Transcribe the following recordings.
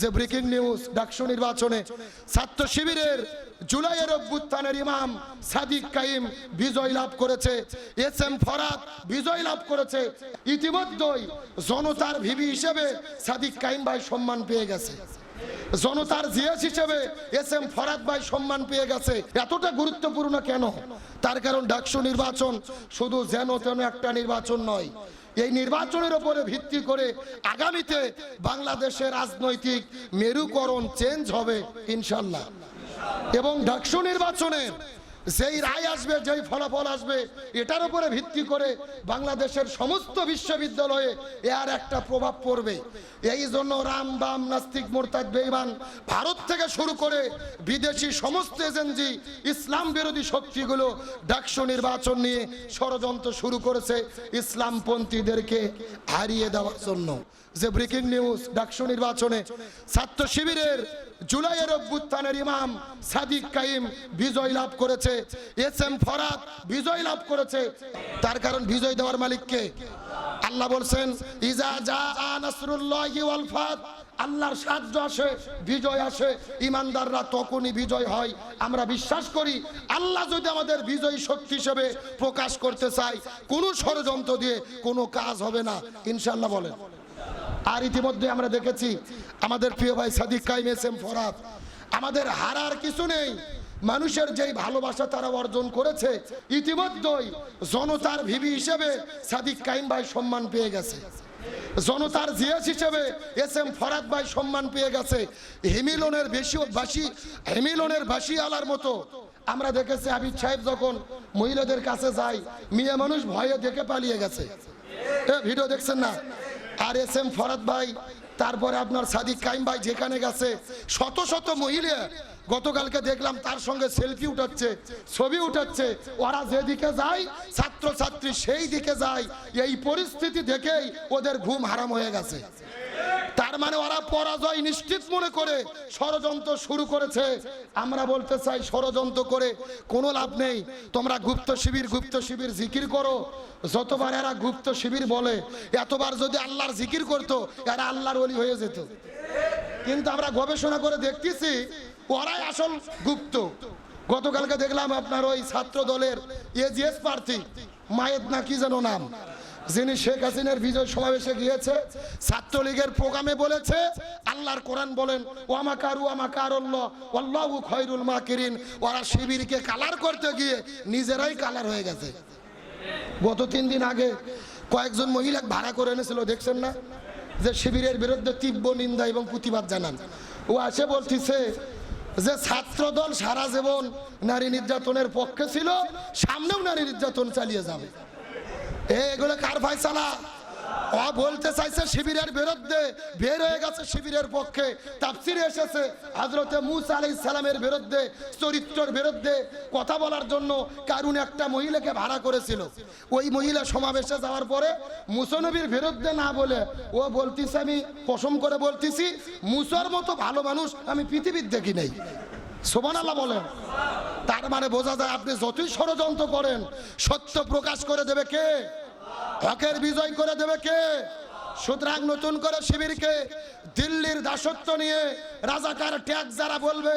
যে breaking news DUCSU নির্বাচনে ছাত্র শিবিরের জুলাইয়ের অভ্যুত্থানের ইমাম সাদিক কাইম বিজয় লাভ করেছে। এস এম ফরাত বিজয় লাভ করেছে। ইতিমধ্যেই জনতার ভিবি হিসেবে সাদিক কাইম ভাই সম্মান পেয়ে গেছে। জনতার জিএস হিসেবে এস এম ফরাদ ভাই সম্মান পেয়ে গেছে। এতটা গুরুত্বপূর্ণ কেন? তার কারণ ডাকসু নির্বাচন শুধু যেন তেন একটা নির্বাচন নয়। এই নির্বাচনের উপরে ভিত্তি করে আগামীতে বাংলাদেশের রাজনৈতিক মেরুকরণ চেঞ্জ হবে ইনশাল্লাহ এবং ঢাকসু নির্বাচনে যেই রায় আসবে, যেই ফলাফল আসবে, এটার উপরে ভিত্তি করে বাংলাদেশের সমস্ত বিশ্ববিদ্যালয়ে এর একটা প্রভাব পড়বে। এই জন্য রাম বাম নাস্তিক মোরতাদ বেইমান ভারত থেকে শুরু করে বিদেশি সমস্ত এজেন্সি, ইসলাম বিরোধী শক্তিগুলো ডাকসু নির্বাচন নিয়ে ষড়যন্ত্র শুরু করেছে ইসলামপন্থীদেরকে হারিয়ে দেওয়ার জন্য। যে ব্রেকিং নিউজ, ডাকসু নির্বাচনে ছাত্র শিবিরের জুলাইয়ের অভ্যুত্থানের ইমাম সাদিক কাইম বিজয় লাভ করেছে, এস এম ফরাত বিজয় লাভ করেছে। তার কারণ বিজয় দেওয়ার মালিককে আল্লাহ বলছেন, ইজা যা নাসরুল্লাহি ওয়াল ফাত। আল্লাহর সাহায্য আসে, বিজয় আসে। ইমানদাররা তখনই বিজয় হয়। আমরা বিশ্বাস করি, আল্লাহ যদি আমাদের বিজয়ী শক্তি হিসেবে প্রকাশ করতে চায়, কোনো ষড়যন্ত্র দিয়ে কোনো কাজ হবে না। ইনশাল্লাহ বলেন। আর ইতিমধ্যে আমরা দেখেছি আমাদের প্রিয় ভাই সাদিক কাইম এস এম ফরাত আমাদের হারার কিছু নেই। মানুষের যেই ভালোবাসা তারা অর্জন করেছে, ইতিমধ্যেই জনতার ভিবি হিসেবে সাদিক কাইম ভাই সম্মান পেয়ে গেছে। জনতার জিএস হিসেবে এস এম ফরাদ ভাই সম্মান পেয়ে গেছে। হেমিলনের বেশি বাসি হেমিলনের বাসি আলার মতো। আমরা দেখেছি আবিদ সাহেব যখন মহিলাদের কাছে যায়, মেয়ে মানুষ ভয়ে দেখে পালিয়ে গেছে। ভিডিও দেখছেন না? আর এস এম ফরাদ ভাই, তারপরে আপনার সাদিক কাইম ভাই যেখানে গেছে, শত শত মহিলা গতকালকে দেখলাম তার সঙ্গে সেলফি উঠাচ্ছে, ছবি উঠাচ্ছে। ওরা যেদিকে যায় ছাত্র ছাত্রী সেই দিকে যায়। এই পরিস্থিতি দেখেই ওদের ঘুম হারাম হয়ে গেছে। তার মানে ওরা পরাজয় নিশ্চিত মনে করে ষড়যন্ত্র শুরু করেছে। আমরা বলতে চাই ষড়যন্ত্র করে কোনো লাভ নেই। তোমরা গুপ্ত শিবির গুপ্ত শিবির জিকির করো। যতবার এরা গুপ্ত শিবির বলে, এতবার যদি আল্লাহর জিকির করতো, এরা আল্লাহর অলি হয়ে যেত। কিন্তু আমরা গবেষণা করে দেখতেছি ওরাই আসল গুপ্ত। গতকালকে দেখলাম আপনার ওই ছাত্র দলের এজিএস প্রার্থী, মায়ের না কি যেন নাম, যিনি শেখ হাসিনার বিজয় সমাবেশে গিয়েছে, ছাত্রলীগের প্রোগ্রামে বলেছে, আল্লাহর কোরআন বলেন, ওয়ামাকারু আমাকার আল্লাহু খয়রুল মাকিরিন ওরা শিবিরকে কালার করতে গিয়ে নিজেরাই কালার হয়ে গেছে। গত তিন দিন আগে কয়েকজন মহিলা ভাড়া করে এনেছিল, দেখছেন না? যে শিবিরের বিরুদ্ধে তীব্র নিন্দা এবং প্রতিবাদ জানান। ও আসে বলতেছে যে ছাত্র দল সারা জীবন নারী নির্যাতনের পক্ষে ছিল, সামনেও নারী নির্যাতন চালিয়ে যাবে। এগুলো কার ফাইসালা? ও বলতে চাইছে শিবিরের বিরুদ্ধে, বের হয়ে গেছে শিবিরের পক্ষে। তাফসিরে এসেছে হজরতে মুসা আলাই সালামের বিরুদ্ধে, চরিত্রের বিরুদ্ধে কথা বলার জন্য কারুন একটা মহিলাকে ভাড়া করেছিল। ওই মহিলা সমাবেশে যাওয়ার পরে মুসনবীর বিরুদ্ধে না বলে, ও বলতিছে আমি, পশম করে বলতেছি, মুসার মতো ভালো মানুষ আমি পৃথিবীর দেখি নাই। সোমান আল্লাহ বলেন। তার মানে বোঝা যায় আপনি যতই ষড়যন্ত্র করেন, সত্য প্রকাশ করে দেবে কে? হকের বিজয় করে দেবে কে? সুতরাং নতুন করে শিবিরকে দিল্লির দাসত্ব নিয়ে রাজাকার ট্যাগ যারা বলবে,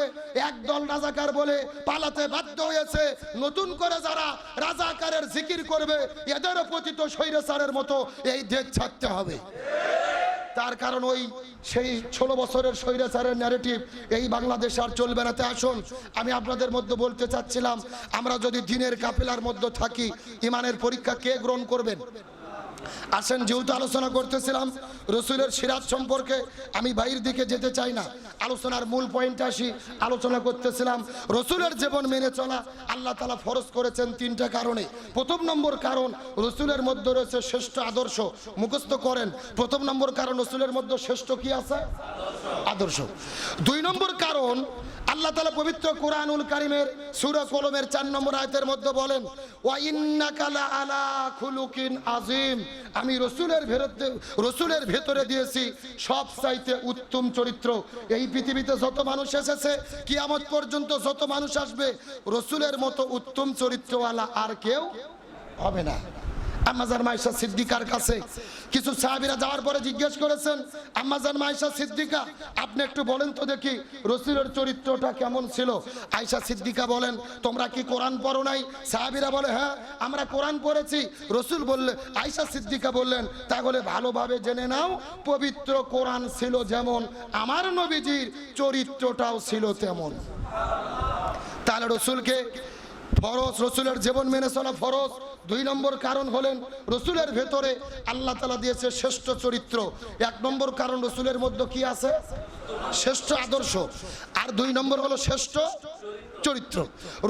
একদল রাজাকার বলে পালাতে বাধ্য হয়েছে। নতুন করে যারা রাজাকারের জিকির করবে, এদেরও পতিত স্বৈরাচারের মতো এই দেশ ছাড়তে হবে। তার কারণ ওই সেই ষোলো বছরের স্বৈরাচারের ন্যারেটিভ এই বাংলাদেশ আর চলবে না। তে আসুন, আমি আপনাদের মধ্যে বলতে চাচ্ছিলাম, আমরা যদি দিনের কাপিলার মধ্যে থাকি, ইমানের পরীক্ষা কে গ্রহণ করবেন? আসেন যেহেতু আলোচনা করতেছিলাম, রসুলের সিরাজ সম্পর্কে আমি বাইরের দিকে যেতে চাই না। আলোচনার মূল পয়েন্টে আসি, আলোচনা করতেছিলাম, রসুলের জীবন মেনে চলা, আল্লাহ তালা ফরজ করেছেন তিনটা কারণে। প্রথম নম্বর কারণ, রসুলের মধ্যে রয়েছে শ্রেষ্ঠ আদর্শ, মুখস্থ করেন। প্রথম নম্বর কারণ, রসুলের মধ্যে শ্রেষ্ঠ কি আছে? আদর্শ। দুই নম্বর কারণ আল্লাহ তালা পবিত্র কোরআনুল কারিমের সুরা কলমের চার নম্বর আয়তের মধ্যে বলেন ওয়াইন্নাকালা আলা খুলুকিন আজিম আমি রসুলের ভেতরে রসুলের ভেতরে দিয়েছি সব চাইতে উত্তম চরিত্র। এই পৃথিবীতে যত মানুষ এসেছে, কিয়ামত পর্যন্ত যত মানুষ আসবে, রসুলের মতো উত্তম চরিত্রওয়ালা আর কেউ হবে না। আম্মাজান মাইশা সিদ্দিকার কাছে। কিছু সাহাবিরা যাওয়ার পরে জিজ্ঞেস করেছেন, আম্মাজান মাইশা সিদ্দিকা, আপনি একটু বলেন তো দেখি রসুলের চরিত্রটা কেমন ছিল? আয়সা সিদ্দিকা বলেন, তোমরা কি কোরআন পড়ো নাই? সাহাবিরা বলে হ্যাঁ আমরা কোরআন পড়েছি। রসুল বললে আয়সা সিদ্দিকা বললেন, তাহলে ভালোভাবে জেনে নাও, পবিত্র কোরআন ছিল যেমন, আমার নবীজির চরিত্রটাও ছিল তেমন। তাহলে রসুলকে ফরজ, রসুলের জীবন মেনে চলা ফরজ। দুই নম্বর কারণ হলেন, রসুলের ভেতরে আল্লাহ তালা দিয়েছে শ্রেষ্ঠ চরিত্র। এক নম্বর কারণ রসুলের মধ্যে কি আছে? শ্রেষ্ঠ আদর্শ। আর দুই নম্বর হলো শ্রেষ্ঠ চরিত্র।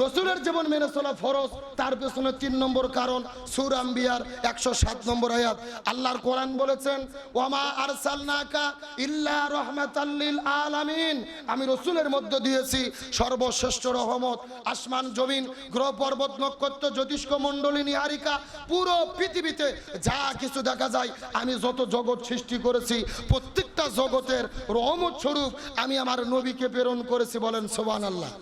রসুলের জীবন মেনে চলা ফরজ, তার পেছনে তিন নম্বর কারণ সুর আম্বিয়ার একশো সাত নম্বর আয়াত। আল্লাহর কোরআন বলেছেন ওমা আরসালনাকা ইল্লা রহমাতাল্লিল আলামিন। আমি রসুলের মধ্যে দিয়েছি সর্বশ্রেষ্ঠ রহমত, আসমান, জমিন গ্রহ পর্বত নক্ষত্র, জ্যোতিষ্ক, মণ্ডলী, নিহারিকা, পুরো পৃথিবীতে যা কিছু দেখা যায়, আমি যত জগৎ সৃষ্টি করেছি, প্রত্যেকটা জগতের রহমত স্বরূপ আমি আমার নবীকে প্রেরণ করেছি বলেন সোবান আল্লাহ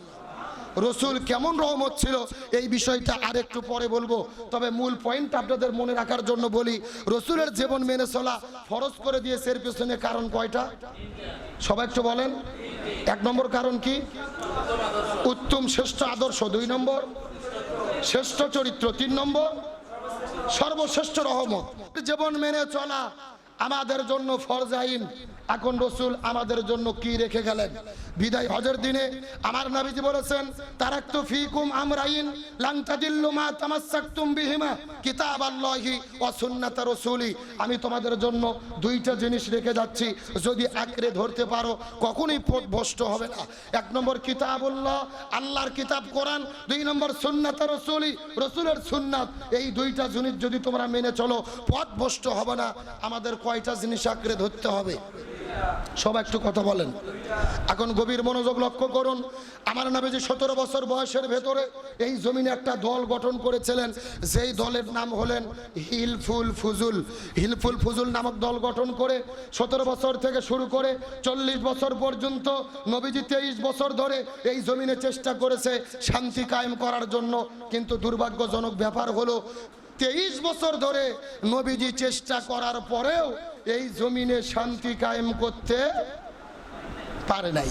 রসুল কেমন রহমত ছিল? এই বিষয়টা আর একটু পরে বলব। তবে মূল পয়েন্ট আপনাদের মনে রাখার জন্য বলি, রসুলের জীবন মেনে চলা ফরজ করে দিয়েছে এর পেছনে কারণ কয়টা? সবাই একটু বলেন। এক নম্বর কারণ কি? উত্তম শ্রেষ্ঠ আদর্শ দুই নম্বর। শ্রেষ্ঠ চরিত্র তিন নম্বর। সর্বশ্রেষ্ঠ রহমত। জীবন মেনে চলা আমাদের জন্য ফরজাইন এখন রসুল আমাদের জন্য কি রেখে গেলেন? বিদায় হজের দিনে আমার নবীজি বলেছেন, তারাক্তু ফিকুম আমরাইন লাং তাদিল্লু মা তামাসসাকতুম বিহিমা কিতাবাল্লাহি ওয়া সুন্নাত রাসূলি। আমি তোমাদের জন্য দুইটা জিনিস রেখে যাচ্ছি। যদি আঁকড়ে ধরতে পারো, কখনোই পথ ভ্রষ্ট হবে না। এক নম্বর কিতাবুল্লাহ, আল্লাহর কিতাব কোরআন। দুই নম্বর সুন্নাত রাসূলি, রসুলের সুন্নাত। এই দুইটা জিনিস যদি তোমরা মেনে চলো পথ ভষ্ট হবে না। আমাদের কয়টা জিনিস আঁকড়ে ধরতে হবে? সব একটু কথা বলেন। এখন গভীর মনোযোগ লক্ষ্য করুন। আমার নামে যে সতেরো বছর বয়সের ভেতরে এই জমিনে একটা দল গঠন করেছিলেন। যেই দলের নাম হলেন হিলফুল ফুজুল। হিলফুল ফুজুল নামক দল গঠন করে সতেরো বছর থেকে শুরু করে চল্লিশ বছর পর্যন্ত নবীজি তেইশ বছর ধরে এই জমিনে চেষ্টা করেছে শান্তি কায়েম করার জন্য। কিন্তু দুর্ভাগ্যজনক ব্যাপার হলো তেইশ বছর ধরে নবীজি চেষ্টা করার পরেও এই জমিনে শান্তি কায়েম করতে পারে নাই।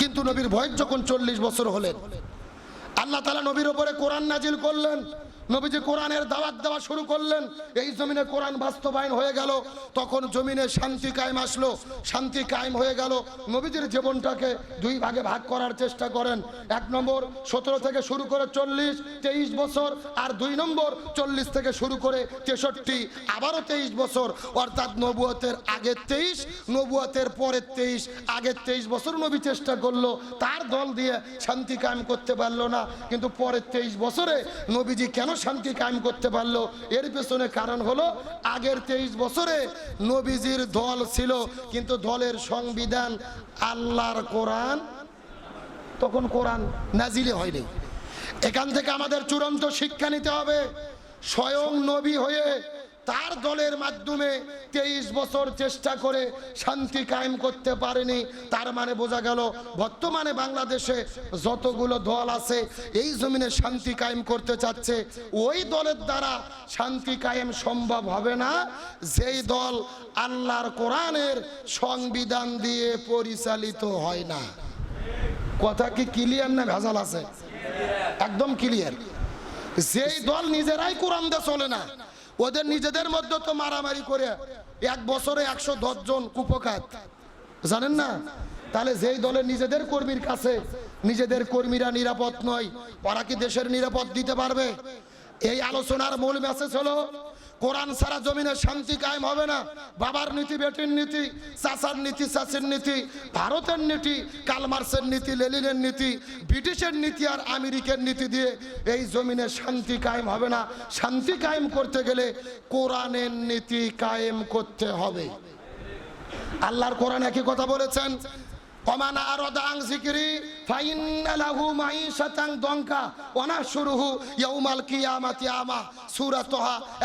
কিন্তু নবীর বয়স যখন চল্লিশ বছর হলেন, আল্লাহ তালা নবীর ওপরে কোরআন নাজিল করলেন নবীজি কোরআনের দাওয়াত দেওয়া শুরু করলেন। এই জমিনে কোরআন বাস্তবায়ন হয়ে গেল। তখন জমিনে শান্তি কায়েম আসলো। শান্তি কায়েম হয়ে গেল। নবীজির জীবনটাকে দুই ভাগে ভাগ করার চেষ্টা করেন। এক নম্বর, সতেরো থেকে শুরু করে চল্লিশ, তেইশ বছর। আর দুই নম্বর, চল্লিশ থেকে শুরু করে তেষট্টি, আবারও তেইশ বছর। অর্থাৎ নবুয়তের আগের তেইশ, নবুয়তের পরের তেইশ আগের তেইশ বছর নবী চেষ্টা করল। তার দল দিয়ে শান্তি কায়েম করতে পারল না। কিন্তু পরের তেইশ বছরে নবীজি কেন শান্তি কায়েম করতে পারল। এর পেছনে কারণ হলো, আগের তেইশ বছরে নবীজির দল ছিল, কিন্তু দলের সংবিধান আল্লাহর কোরআন তখন কোরআন নাজিলে হয়নি। এখান থেকে আমাদের চূড়ান্ত শিক্ষা নিতে হবে। স্বয়ং নবী হয়ে তার দলের মাধ্যমে তেইশ বছর চেষ্টা করে শান্তি কায়েম করতে পারেনি। তার মানে বোঝা গেল, বর্তমানে বাংলাদেশে যতগুলো দল আছে, এই জমিনে শান্তি কায়েম করতে চাচ্ছে। ওই দলের দ্বারা শান্তি কায়েম সম্ভব হবে না। যেই দল আল্লাহর কোরআনের সংবিধান দিয়ে পরিচালিত হয় না। কথা কি ক্লিয়ার না ভেজাল আছে? একদম ক্লিয়ার। যেই দল নিজেরাই কোরআন দিয়ে চলে না ওদের নিজেদের মধ্যে তো মারামারি করে এক বছরে একশো জন কুপকাত। জানেন না? তাহলে যেই দলের নিজেদের কর্মীর কাছে নিজেদের কর্মীরা নিরাপদ নয়, ওরা কি দেশের নিরাপদ দিতে পারবে? এই আলোচনার মূল মেসেজ হলো কোরআন সারা জমিনে শান্তি কায়েম হবে না। বাবার নীতি, বেটির নীতি, চাচার নীতি, চাচির নীতি, ভারতের নীতি কালমার্সের নীতি লেলিনের নীতি, ব্রিটিশের নীতি আর আমেরিকার নীতি দিয়ে এই জমিনে শান্তি কায়েম হবে না। শান্তি কায়েম করতে গেলে কোরআনের নীতি কায়েম করতে হবে। আল্লাহর কোরআন একই কথা বলেছেন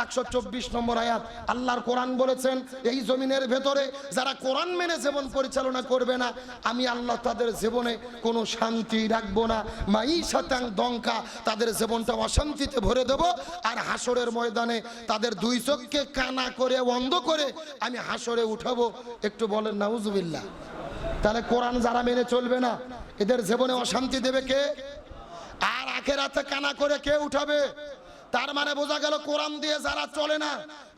124 নম্বর আয়াত। আল্লাহর কোরআন বলেছেন, এই জমিনের ভেতরে যারা কোরআন মেনে জীবন পরিচালনা করবে না, আমি আল্লাহ তাদের জীবনে কোনো শান্তি রাখব না। মাঈশাতাং দঙ্কা তাদের জীবনটা অশান্তিতে ভরে দেব, আর হাসরের ময়দানে তাদের দুই চোখকে কানা করে বন্ধ করে আমি হাসরে উঠাবো। একটু বলেন, নাউজুবিল্লাহ। তাহলে কোরআন যারা মেনে চলবে না, এদের জীবনে অশান্তি দেবে কে? আর আখের আখেরাতে কানা করে কে উঠাবে? তার মানে বোঝা গেল কোরআন দিয়ে যারা চলে না,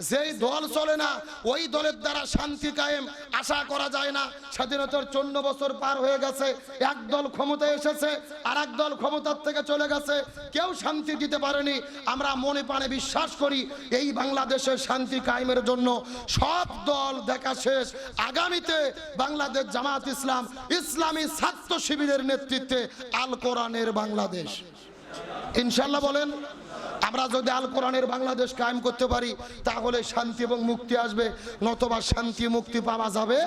যেই দল চলে না, ওই দলের দ্বারা শান্তি কায়েম। আশা করা যায় না, স্বাধীনতার চন্ন বছর পার হয়ে গেছে, এক দল ক্ষমতায় এসেছে আর এক দল ক্ষমতার থেকে চলে গেছে, কেউ শান্তি দিতে পারেনি। আমরা মনে প্রাণে বিশ্বাস করি, এই বাংলাদেশের শান্তি কায়েমের জন্য সব দল দেখা শেষ। আগামীতে বাংলাদেশ জামাত ইসলাম, ইসলামী ছাত্র শিবিরের নেতৃত্বে আল কোরআনের বাংলাদেশ। ইনশাল্লাহ বলেন আমরা যদি আল কোরআনের বাংলাদেশ কায়েম করতে পারি, তাহলে শান্তি এবং মুক্তি আসবে। নতবা শান্তি, মুক্তি পাওয়া যাবে।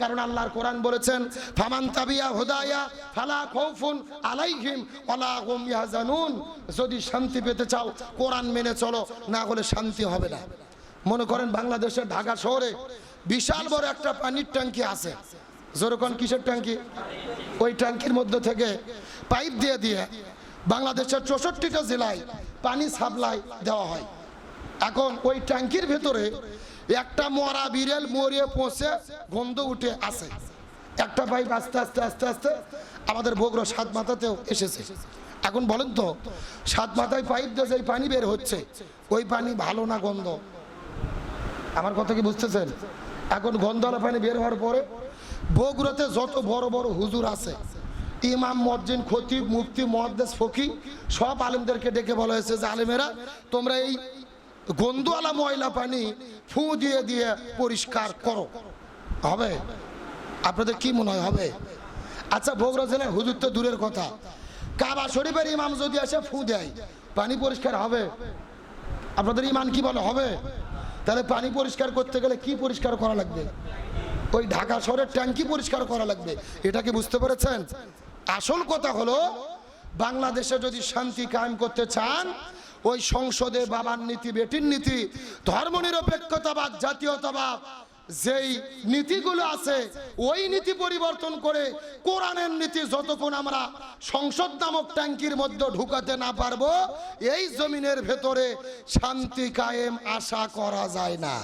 কারণ আল্লাহর কোরআন বলেছেন, ফামান তাবিয়া হুদায়া ফালা খাউফুন আলাইহিম ওয়ালা হুম ইয়াহজানুন। যদি শান্তি পেতে চাও, কোরআন মেনে চলো, না হলে শান্তি হবে না। মনে করেন বাংলাদেশের ঢাকা শহরে বিশাল বড় একটা পানির ট্যাঙ্কি আছে। যেরকম কিসের ট্যাঙ্কি? ওই ট্যাঙ্কির মধ্যে থেকে পাইপ দিয়ে দিয়ে বাংলাদেশের চৌষট্টিটা জেলায় পানি সাপ্লাই দেওয়া হয়। এখন ওই ট্যাঙ্কির ভেতরে একটা মরা বিড়েল মরিয়ে পৌঁছে গন্ধ উঠে আসে। একটা পাইপ আস্তে আস্তে আস্তে আস্তে আমাদের বগুড়া সাত মাথাতেও এসেছে। এখন বলেন তো, সাত মাথায় পাইপ দিয়ে যে পানি বের হচ্ছে, ওই পানি ভালো না গন্ধ? আমার কথা কি বুঝতেছেন? এখন গন্ধওয়ালা পানি বের হওয়ার পরে বগুড়াতে যত বড় বড় হুজুর আছে ইমাম মজ্জিন খতিব, মুফতি মহাদ্দেশ ফকি, সব আলেমদেরকে ডেকে বলা হয়েছে যে, আলেমেরা, তোমরা এই গন্ধওয়ালা ময়লা পানি ফু দিয়ে দিয়ে পরিষ্কার করো। হবে? আপনাদের কি মনে হয় হবে? আচ্ছা বগুড়া জেলায় হুজুর তো দূরের কথা। কাবা শরীফের ইমাম যদি আসে, ফু দেয়। পানি পরিষ্কার হবে? আপনাদের ইমান কি বলে, হবে? তাহলে পানি পরিষ্কার করতে গেলে কি পরিষ্কার করা লাগবে? ওই ঢাকা শহরের ট্যাঙ্কি পরিষ্কার করা লাগবে। এটা কি বুঝতে পেরেছেন? আসল কথা হলো, বাংলাদেশে যদি শান্তি কায়েম করতে চান, ওই সংসদে বাবার নীতি, বেটির নীতি, ধর্মনিরপেক্ষতাবাদ, জাতীয়তাবাদ, যেই নীতিগুলো আছে, ওই নীতি পরিবর্তন করে কোরআনের নীতি যতক্ষণ আমরা সংসদ নামক ট্যাঙ্কির মধ্যে ঢুকাতে না পারব, এই জমিনের ভেতরে শান্তি কায়েম আশা করা যায় না।